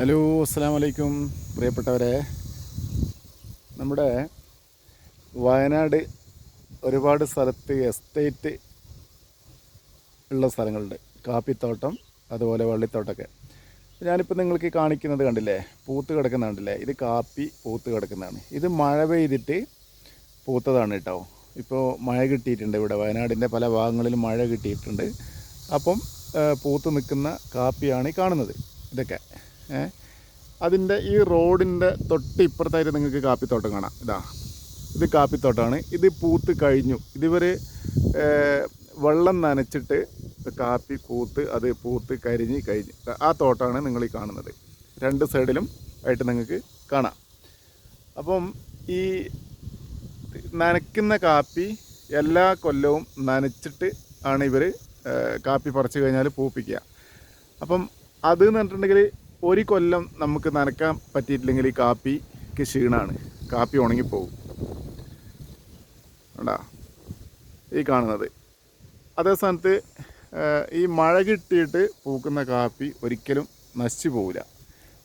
Hello അസ്സാം വലൈക്കും പ്രിയപ്പെട്ടവരെ. നമ്മുടെ വയനാട് ഒരുപാട് സ്ഥലത്ത് എസ്റ്റേറ്റ് ഉള്ള സ്ഥലങ്ങളുണ്ട്. കാപ്പിത്തോട്ടം അതുപോലെ വള്ളിത്തോട്ടമൊക്കെ ഞാനിപ്പോൾ നിങ്ങൾക്ക് കാണിക്കുന്നത് കണ്ടില്ലേ? പൂത്ത് കിടക്കുന്ന കണ്ടില്ലേ? ഇത് കാപ്പി പൂത്ത് കിടക്കുന്നതാണ്. ഇത് മഴ പെയ്തിട്ട് പൂത്തതാണ് കേട്ടോ. ഇപ്പോൾ മഴ കിട്ടിയിട്ടുണ്ട് ഇവിടെ. വയനാടിന്റെ പല ഭാഗങ്ങളിലും മഴ കിട്ടിയിട്ടുണ്ട്. അപ്പം പൂത്ത് നിൽക്കുന്ന കാപ്പിയാണ് ഈ കാണുന്നത്. ഇതൊക്കെ. അതിന്റെ ഈ റോഡിന്റെ തൊട്ട് ഇപ്പുറത്തായിട്ട് നിങ്ങൾക്ക് കാപ്പിത്തോട്ടം കാണാം. ഇതാ. ഇത് കാപ്പിത്തോട്ടമാണ് ഇത് പൂത്ത് കഴിഞ്ഞു. ഇതിവർ വെള്ളം നനച്ചിട്ട് കാപ്പി പൂത്ത് അത് പൂത്ത് കരിഞ്ഞ് കഴിഞ്ഞ്. ആ തോട്ടമാണ് നിങ്ങൾ ഈ കാണുന്നത്. രണ്ട് സൈഡിലും ആയിട്ട് നിങ്ങൾക്ക് കാണാം. അപ്പം ഈ നനയ്ക്കുന്ന കാപ്പി എല്ലാ കൊല്ലവും നനച്ചിട്ട് ആണ് ഇവർ കാപ്പി പറിച്ചു കഴിഞ്ഞാൽ പൂപ്പിക്കുക. അപ്പം അത് എന്ന് പറഞ്ഞിട്ടുണ്ടെങ്കിൽ ഒരു കൊല്ലം നമുക്ക് നനക്കാൻ പറ്റിയിട്ടില്ലെങ്കിൽ ഈ കാപ്പിക്ക് ക്ഷീണമാണ് കാപ്പി ഉണങ്ങിപ്പോകും കണ്ടാ? ഈ കാണുന്നത്. അതേ സ്ഥാനത്ത് ഈ മഴ കിട്ടിയിട്ട് പൂക്കുന്ന കാപ്പി ഒരിക്കലും നശിച്ചു പോവില്ല.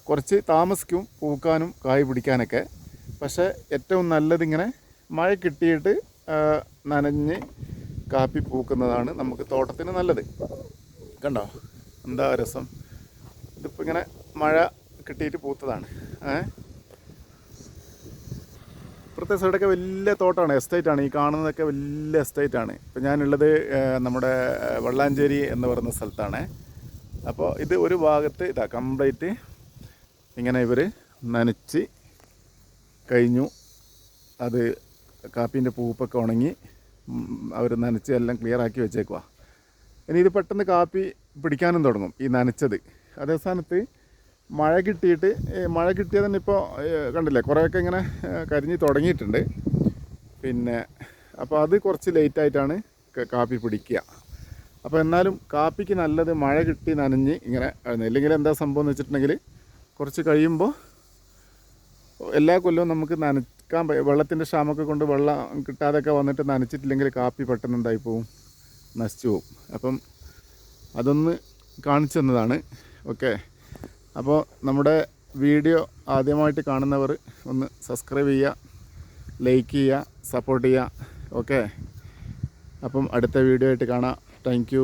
കുറച്ച് താമസിക്കും പൂക്കാനും കായ് പിടിക്കാനൊക്കെ. പക്ഷേ ഏറ്റവും നല്ലതിങ്ങനെ മഴ കിട്ടിയിട്ട് നനഞ്ഞ് കാപ്പി പൂക്കുന്നതാണ് നമുക്ക് തോട്ടത്തിന് നല്ലത്. കണ്ടോ? എന്താ രസം? ഇതിപ്പോൾ ഇങ്ങനെ മഴ കിട്ടിയിട്ട് പൂത്തതാണ്. ഇപ്പുറത്തെ സൈഡൊക്കെ വലിയ തോട്ടമാണ് എസ്റ്റേറ്റ് ആണ്. ഈ കാണുന്നതൊക്കെ വലിയ എസ്റ്റേറ്റ് ആണ്. ഇപ്പം ഞാനുള്ളത് നമ്മുടെ വെള്ളാഞ്ചേരി എന്ന് പറയുന്ന സ്ഥലത്താണ്. അപ്പോൾ ഇത് ഒരു ഭാഗത്ത് ഇതാ കംപ്ലീറ്റ് ഇങ്ങനെ ഇവർ നനച്ച് കഴിഞ്ഞു. അത് കാപ്പീന്റെ പൂപ്പൊക്കെ ഉണങ്ങി അവർ നനച്ച് എല്ലാം ക്ലിയർ ആക്കി വെച്ചേക്കുക ഇനി ഇത് പെട്ടെന്ന് കാപ്പി പിടിക്കാനും തുടങ്ങും ഈ നനച്ചത്. അതേ സ്ഥാനത്ത് മഴ കിട്ടിയിട്ട് മഴ കിട്ടിയത് തന്നെ ഇപ്പോൾ കണ്ടില്ലേ കുറേയൊക്കെ ഇങ്ങനെ കരിഞ്ഞ് തുടങ്ങിയിട്ടുണ്ട്. പിന്നെ അപ്പോൾ അത് കുറച്ച് ലേറ്റായിട്ടാണ് കാപ്പി പിടിക്കുക. അപ്പോൾ എന്നാലും കാപ്പിക്ക് നല്ലത് മഴ കിട്ടി നനഞ്ഞ് ഇങ്ങനെ ഇല്ലെങ്കിൽ എന്താ സംഭവം എന്ന് വെച്ചിട്ടുണ്ടെങ്കിൽ കുറച്ച് കഴിയുമ്പോൾ എല്ലാ കൊല്ലവും നമുക്ക് നനക്കാൻ വെള്ളത്തിന്റെ ക്ഷാമൊക്കെ കൊണ്ട് വെള്ളം കിട്ടാതൊക്കെ വന്നിട്ട് നനച്ചിട്ടില്ലെങ്കിൽ കാപ്പി പെട്ടെന്ന് എന്തായി പോവും? നശിച്ചു പോവും. അപ്പം അതൊന്ന് കാണിച്ചു തന്നതാണ്. ഓക്കെ. അപ്പോൾ നമ്മുടെ വീഡിയോ ആദ്യമായിട്ട് കാണുന്നവർ ഒന്ന് സബ്സ്ക്രൈബ് ചെയ്യുക ലൈക്ക് ചെയ്യുക സപ്പോർട്ട് ചെയ്യുക. ഓക്കെ അപ്പം അടുത്ത വീഡിയോ ആയിട്ട് കാണാം. താങ്ക്